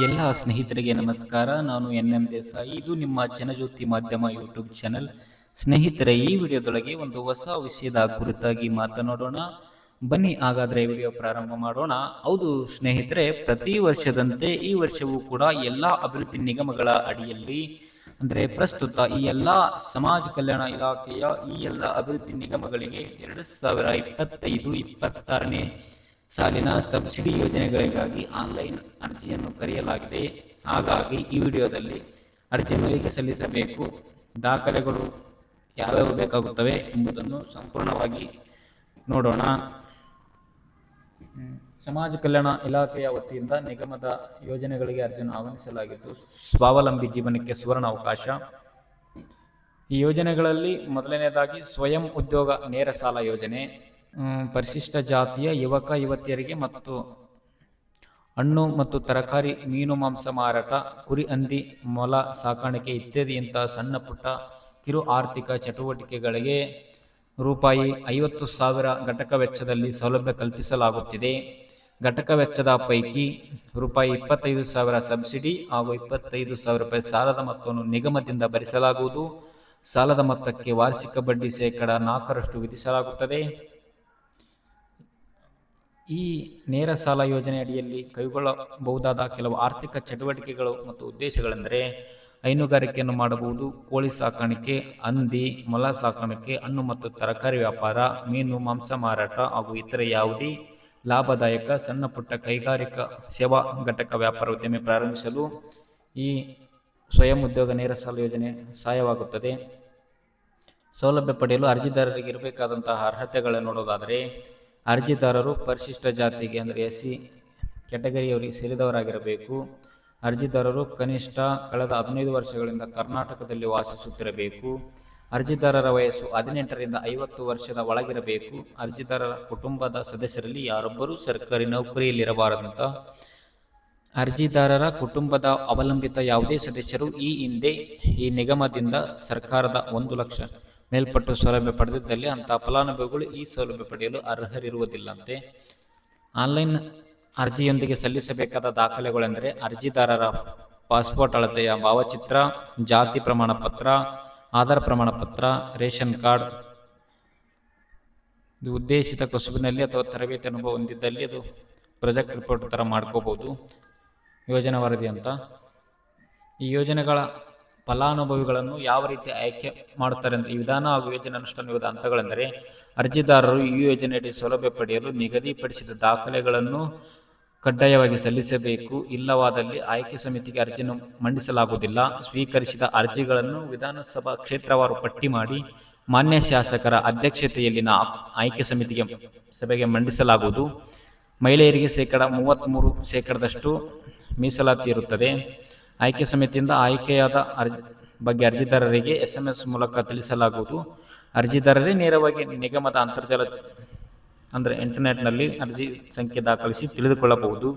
ಎಲ್ಲ ಸ್ನೇಹಿತರಿಗೆ ನಮಸ್ಕಾರ. ನಾನು ಎನ್ ಎಂ ದೇಸಾಯಿ. ಇದು ನಿಮ್ಮ ಜನಜ್ಯೋತಿ ಮಾಧ್ಯಮ ಯೂಟ್ಯೂಬ್ ಚಾನೆಲ್. ಸ್ನೇಹಿತರೆ, ಈ ವಿಡಿಯೋದೊಳಗೆ ಒಂದು ಹೊಸ ವಿಷಯದ ಕುರಿತಾಗಿ ಮಾತನಾಡೋಣ. ಬನ್ನಿ, ಹಾಗಾದ್ರೆ ವಿಡಿಯೋ ಪ್ರಾರಂಭ ಮಾಡೋಣ. ಹೌದು ಸ್ನೇಹಿತರೆ, ಪ್ರತಿ ವರ್ಷದಂತೆ ಈ ವರ್ಷವೂ ಕೂಡ ಎಲ್ಲ ಅಭಿವೃದ್ಧಿ ನಿಗಮಗಳ ಅಡಿಯಲ್ಲಿ, ಅಂದರೆ ಪ್ರಸ್ತುತ ಈ ಎಲ್ಲ ಸಮಾಜ ಕಲ್ಯಾಣ ಇಲಾಖೆಯ ಈ ಎಲ್ಲ ಅಭಿವೃದ್ಧಿ ನಿಗಮಗಳಿಗೆ ಎರಡು ಸಾವಿರ ಇಪ್ಪತ್ತೈದು, ಇಪ್ಪತ್ತಾರನೇ ಸಾಲಿನ ಸಬ್ಸಿಡಿ ಯೋಜನೆಗಳಿಗಾಗಿ ಆನ್ಲೈನ್ ಅರ್ಜಿಯನ್ನು ಕರೆಯಲಾಗಿದೆ. ಹಾಗಾಗಿ ಈ ವಿಡಿಯೋದಲ್ಲಿ ಅರ್ಜಿಯನ್ನು ಹೇಗೆ ಸಲ್ಲಿಸಬೇಕು, ದಾಖಲೆಗಳು ಯಾವ್ಯಾವು ಬೇಕಾಗುತ್ತವೆ ಎಂಬುದನ್ನು ಸಂಪೂರ್ಣವಾಗಿ ನೋಡೋಣ. ಸಮಾಜ ಕಲ್ಯಾಣ ಇಲಾಖೆಯ ವತಿಯಿಂದ ನಿಗಮದ ಯೋಜನೆಗಳಿಗೆ ಅರ್ಜಿಯನ್ನು ಆಹ್ವಾನಿಸಲಾಗಿದ್ದು, ಸ್ವಾವಲಂಬಿ ಜೀವನಕ್ಕೆ ಸುವರ್ಣ ಅವಕಾಶ. ಈ ಯೋಜನೆಗಳಲ್ಲಿ ಮೊದಲನೇದಾಗಿ ಸ್ವಯಂ ಉದ್ಯೋಗ ನೇರ ಸಾಲ ಯೋಜನೆ ಪರಿಶಿಷ್ಟ ಜಾತಿಯ ಯುವಕ, ಯುವತಿಯರಿಗೆ ಮತ್ತು ಹಣ್ಣು ಮತ್ತು ತರಕಾರಿ, ಮೀನು, ಮಾಂಸ ಮಾರಾಟ, ಕುರಿ, ಹಂದಿ, ಮೊಲ, ಸಾಕಾಣಿಕೆ ಇತ್ಯಾದಿಯಂತಹ ಸಣ್ಣ ಪುಟ್ಟ ಕಿರು ಆರ್ಥಿಕ ಚಟುವಟಿಕೆಗಳಿಗೆ ರೂಪಾಯಿ ಐವತ್ತು ಸಾವಿರ ಘಟಕ ವೆಚ್ಚದಲ್ಲಿ ಸೌಲಭ್ಯ ಕಲ್ಪಿಸಲಾಗುತ್ತಿದೆ. ಘಟಕ ವೆಚ್ಚದ ಪೈಕಿ ರೂಪಾಯಿ ಇಪ್ಪತ್ತೈದು ಸಾವಿರ ಸಬ್ಸಿಡಿ ಹಾಗೂ ಇಪ್ಪತ್ತೈದು ಸಾವಿರ ರೂಪಾಯಿ ಸಾಲದ ಮೊತ್ತವನ್ನು ನಿಗಮದಿಂದ ಭರಿಸಲಾಗುವುದು. ಸಾಲದ ಮೊತ್ತಕ್ಕೆ ವಾರ್ಷಿಕ ಬಡ್ಡಿ ಶೇಕಡ ನಾಲ್ಕರಷ್ಟು ವಿಧಿಸಲಾಗುತ್ತದೆ. ಈ ನೇರ ಸಾಲ ಯೋಜನೆ ಅಡಿಯಲ್ಲಿ ಕೈಗೊಳ್ಳಬಹುದಾದ ಕೆಲವು ಆರ್ಥಿಕ ಚಟುವಟಿಕೆಗಳು ಮತ್ತು ಉದ್ದೇಶಗಳೆಂದರೆ ಹೈನುಗಾರಿಕೆಯನ್ನು ಮಾಡಬಹುದು, ಕೋಳಿ ಸಾಕಾಣಿಕೆ, ಹಂದಿ, ಮೊಲ ಸಾಕಾಣಿಕೆ, ಹಣ್ಣು ಮತ್ತು ತರಕಾರಿ ವ್ಯಾಪಾರ, ಮೀನು, ಮಾಂಸ ಮಾರಾಟ ಹಾಗೂ ಇತರೆ ಯಾವುದೇ ಲಾಭದಾಯಕ ಸಣ್ಣ ಪುಟ್ಟ ಕೈಗಾರಿಕಾ ಸೇವಾ ಘಟಕ ವ್ಯಾಪಾರ ಉದ್ಯಮ ಪ್ರಾರಂಭಿಸಲು ಈ ಸ್ವಯಂ ಉದ್ಯೋಗ ನೇರ ಸಾಲ ಯೋಜನೆ ಸಹಾಯವಾಗುತ್ತದೆ. ಸೌಲಭ್ಯ ಪಡೆಯಲು ಅರ್ಜಿದಾರರಿಗೆ ಇರಬೇಕಾದಂತಹ ಅರ್ಹತೆಗಳನ್ನು ನೋಡೋದಾದರೆ ಅರ್ಜಿದಾರರು ಪರಿಶಿಷ್ಟ ಜಾತಿಗೆ ಅಂದರೆ ಎಸ್ ಸಿ ಕ್ಯಾಟಗರಿಯವರಿಗೆ ಸೇರಿದವರಾಗಿರಬೇಕು. ಅರ್ಜಿದಾರರು ಕನಿಷ್ಠ ಕಳೆದ ಹದಿನೈದು ವರ್ಷಗಳಿಂದ ಕರ್ನಾಟಕದಲ್ಲಿ ವಾಸಿಸುತ್ತಿರಬೇಕು. ಅರ್ಜಿದಾರರ ವಯಸ್ಸು ಹದಿನೆಂಟರಿಂದ ಐವತ್ತು ವರ್ಷದ ಒಳಗಿರಬೇಕು. ಅರ್ಜಿದಾರರ ಕುಟುಂಬದ ಸದಸ್ಯರಲ್ಲಿ ಯಾರೊಬ್ಬರೂ ಸರ್ಕಾರಿ ನೌಕರಿಯಲ್ಲಿರಬಾರದಂತ. ಅರ್ಜಿದಾರರ ಕುಟುಂಬದ ಅವಲಂಬಿತ ಯಾವುದೇ ಸದಸ್ಯರು ಈ ಹಿಂದೆ ಈ ನಿಗಮದಿಂದ ಸರ್ಕಾರದ ಒಂದು ಲಕ್ಷ ಮೇಲ್ಪಟ್ಟು ಸೌಲಭ್ಯ ಪಡೆದಿದ್ದಲ್ಲಿ ಅಂತಹ ಫಲಾನುಭವಿಗಳು ಈ ಸೌಲಭ್ಯ ಪಡೆಯಲು ಅರ್ಹರಿರುವುದಿಲ್ಲಂತೆ. ಆನ್ಲೈನ್ ಅರ್ಜಿಯೊಂದಿಗೆ ಸಲ್ಲಿಸಬೇಕಾದ ದಾಖಲೆಗಳೆಂದರೆ ಅರ್ಜಿದಾರರ ಪಾಸ್ಪೋರ್ಟ್ ಅಳತೆಯ ಭಾವಚಿತ್ರ, ಜಾತಿ ಪ್ರಮಾಣ ಪತ್ರ ಆಧಾರ್ ಪ್ರಮಾಣ ಪತ್ರ ರೇಷನ್ ಕಾರ್ಡ್, ಇದು ಉದ್ದೇಶಿತ ಕಸುಬಿನಲ್ಲಿ ಅಥವಾ ತರಬೇತಿ ಅನುಭವ ಹೊಂದಿದ್ದಲ್ಲಿ ಅದು ಪ್ರಾಜೆಕ್ಟ್ ರಿಪೋರ್ಟ್ ಥರ ಮಾಡ್ಕೋಬೋದು. ಯೋಜನಾ ವರದಿ ಅಂತ. ಈ ಯೋಜನೆಗಳ ಫಲಾನುಭವಿಗಳನ್ನು ಯಾವ ರೀತಿ ಆಯ್ಕೆ ಮಾಡುತ್ತಾರೆ ಅಂದರೆ, ಈ ವಿಧಾನ ಹಾಗೂ ಯೋಜನೆ ಅನುಷ್ಠಾನದ ಹಂತಗಳೆಂದರೆ, ಅರ್ಜಿದಾರರು ಈ ಯೋಜನೆಯಡಿ ಸೌಲಭ್ಯ ಪಡೆಯಲು ನಿಗದಿಪಡಿಸಿದ ದಾಖಲೆಗಳನ್ನು ಕಡ್ಡಾಯವಾಗಿ ಸಲ್ಲಿಸಬೇಕು. ಇಲ್ಲವಾದಲ್ಲಿ ಆಯ್ಕೆ ಸಮಿತಿಗೆ ಅರ್ಜಿಯನ್ನು ಮಂಡಿಸಲಾಗುವುದಿಲ್ಲ. ಸ್ವೀಕರಿಸಿದ ಅರ್ಜಿಗಳನ್ನು ವಿಧಾನಸಭಾ ಕ್ಷೇತ್ರವಾರು ಪಟ್ಟಿ ಮಾಡಿ ಮಾನ್ಯ ಶಾಸಕರ ಅಧ್ಯಕ್ಷತೆಯಲ್ಲಿನ ಆಯ್ಕೆ ಸಮಿತಿಗೆ ಸಭೆಗೆ ಮಂಡಿಸಲಾಗುವುದು. ಮಹಿಳೆಯರಿಗೆ ಶೇಕಡ ಮೂವತ್ತ್ಮೂರು ಶೇಕಡದಷ್ಟು ಮೀಸಲಾತಿ ಇರುತ್ತದೆ. ಆಯ್ಕೆ ಸಮಿತಿಯಿಂದ ಆಯ್ಕೆಯಾದ ಅರ್ಜಿ ಬಗ್ಗೆ ಅರ್ಜಿದಾರರಿಗೆ ಎಸ್ ಎಂ ಎಸ್ ಮೂಲಕ ತಿಳಿಸಲಾಗುವುದು. ಅರ್ಜಿದಾರರೇ ನೇರವಾಗಿ ನಿಗಮದ ಅಂತರ್ಜಾಲ, ಅಂದರೆ ಇಂಟರ್ನೆಟ್ನಲ್ಲಿ ಅರ್ಜಿ ಸಂಖ್ಯೆ ದಾಖಲಿಸಿ ತಿಳಿದುಕೊಳ್ಳಬಹುದು.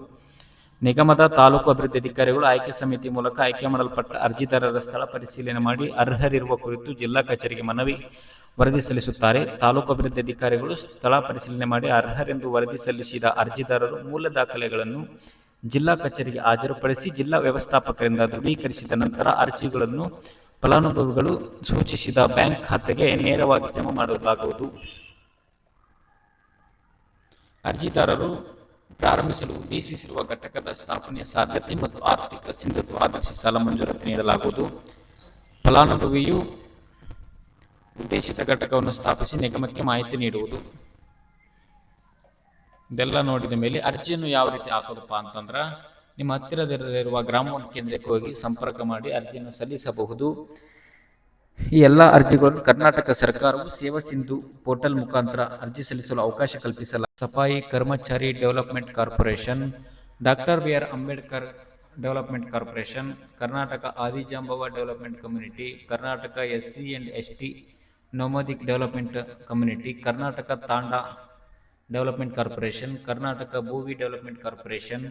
ನಿಗಮದ ತಾಲೂಕು ಅಭಿವೃದ್ಧಿ ಅಧಿಕಾರಿಗಳು ಆಯ್ಕೆ ಸಮಿತಿ ಮೂಲಕ ಆಯ್ಕೆ ಮಾಡಲ್ಪಟ್ಟ ಅರ್ಜಿದಾರರ ಸ್ಥಳ ಪರಿಶೀಲನೆ ಮಾಡಿ ಅರ್ಹರಿರುವ ಕುರಿತು ಜಿಲ್ಲಾ ಕಚೇರಿಗೆ ಮನವಿ ವರದಿ ಸಲ್ಲಿಸುತ್ತಾರೆ. ತಾಲೂಕು ಅಭಿವೃದ್ಧಿ ಅಧಿಕಾರಿಗಳು ಸ್ಥಳ ಪರಿಶೀಲನೆ ಮಾಡಿ ಅರ್ಹರೆಂದು ವರದಿ ಸಲ್ಲಿಸಿದ ಅರ್ಜಿದಾರರು ಮೂಲ ದಾಖಲೆಗಳನ್ನು ಜಿಲ್ಲಾ ಕಚೇರಿಗೆ ಹಾಜರುಪಡಿಸಿ ಜಿಲ್ಲಾ ವ್ಯವಸ್ಥಾಪಕರಿಂದ ದೃಢೀಕರಿಸಿದ ನಂತರ ಅರ್ಜಿಗಳನ್ನು ಫಲಾನುಭವಿಗಳು ಸೂಚಿಸಿದ ಬ್ಯಾಂಕ್ ಖಾತೆಗೆ ನೇರವಾಗಿ ಜಮಾ ಮಾಡಲಾಗುವುದು ಅರ್ಜಿದಾರರು ಪ್ರಾರಂಭಿಸಲು ಉದ್ದೇಶಿಸಿರುವ ಘಟಕದ ಸ್ಥಾಪನೆಯ ಸಾಧ್ಯತೆ ಮತ್ತು ಆರ್ಥಿಕ ಸಿಂಧುತ್ವ ಆಧರಿಸಿ ಸಾಲ ಮಂಜೂರಾತಿ ನೀಡಲಾಗುವುದು. ಫಲಾನುಭವಿಯು ಉದ್ದೇಶಿತ ಘಟಕವನ್ನು ಸ್ಥಾಪಿಸಿ ನಿಗಮಕ್ಕೆ ಮಾಹಿತಿ ನೀಡುವುದು. ಇದೆಲ್ಲ ನೋಡಿದ ಮೇಲೆ ಅರ್ಜಿಯನ್ನು ಯಾವ ರೀತಿ ಹಾಕೋದಪ್ಪ ಅಂತಂದ್ರೆ ನಿಮ್ಮ ಹತ್ತಿರದಲ್ಲಿರುವ ಗ್ರಾಮ ಕೇಂದ್ರಕ್ಕೆ ಹೋಗಿ ಸಂಪರ್ಕ ಮಾಡಿ ಅರ್ಜಿಯನ್ನು ಸಲ್ಲಿಸಬಹುದು. ಈ ಎಲ್ಲ ಅರ್ಜಿಗಳನ್ನು ಕರ್ನಾಟಕ ಸರ್ಕಾರವು ಸೇವಾ ಸಿಂಧು ಪೋರ್ಟಲ್ ಮುಖಾಂತರ ಅರ್ಜಿ ಸಲ್ಲಿಸಲು ಅವಕಾಶ ಕಲ್ಪಿಸಲಾಗಿದೆ. Safai Karmachari development corporation, doctor B R Ambedkar development corporation, Karnataka Adijambava development community, Karnataka S C and S T nomadic development community, Karnataka Tanda development corporation Karnataka Bhovi development corporation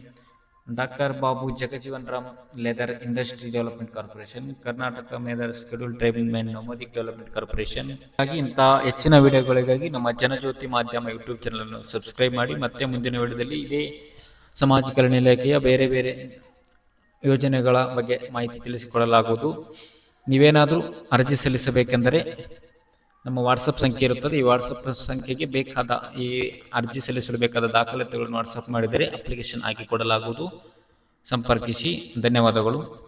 doctor Babu Jagjivan Ram leather industry development corporation Karnataka Medar schedule tribal men nomadic development corporation ಹಾಗಾಗಿ ಇಂತಹ ಹೆಚ್ಚಿನ ವಿಡಿಯೋಗಳಿಗಾಗಿ ನಮ್ಮ ಜನಜ್ಯೋತಿ ಮಾಧ್ಯಮ YouTube channel ಅನ್ನು subscribe ಮಾಡಿ. ಮತ್ತೆ ಮುಂದಿನ ವಿಡಿಯೋದಲ್ಲಿ ಇದೇ ಸಮಾಜ ಕಲ್ಯಾಣ ಇಲಾಖೆಯ ಬೇರೆ ಬೇರೆ ಯೋಜನೆಗಳ ಬಗ್ಗೆ ಮಾಹಿತಿ ತಿಳಿಸಿಕೊಡಲಾಗುವುದು ನೀವೇನಾದರೂ ಅರ್ಜಿ ಸಲ್ಲಿಸಬೇಕೆಂದರೆ ನಮ್ಮ ವಾಟ್ಸಪ್ ಸಂಖ್ಯೆ ಇರುತ್ತದೆ. ಈ ವಾಟ್ಸಪ್ ಸಂಖ್ಯೆಗೆ ಬೇಕಾದ ಈ ಅರ್ಜಿ ಸಲ್ಲಿಸಲು ಬೇಕಾದ ದಾಖಲಾತಿಗಳನ್ನು ವಾಟ್ಸಪ್ ಮಾಡಿದರೆ ಅಪ್ಲಿಕೇಶನ್ ಹಾಕಿ ಕೊಡಲಾಗುವುದು. ಸಂಪರ್ಕಿಸಿ. ಧನ್ಯವಾದಗಳು.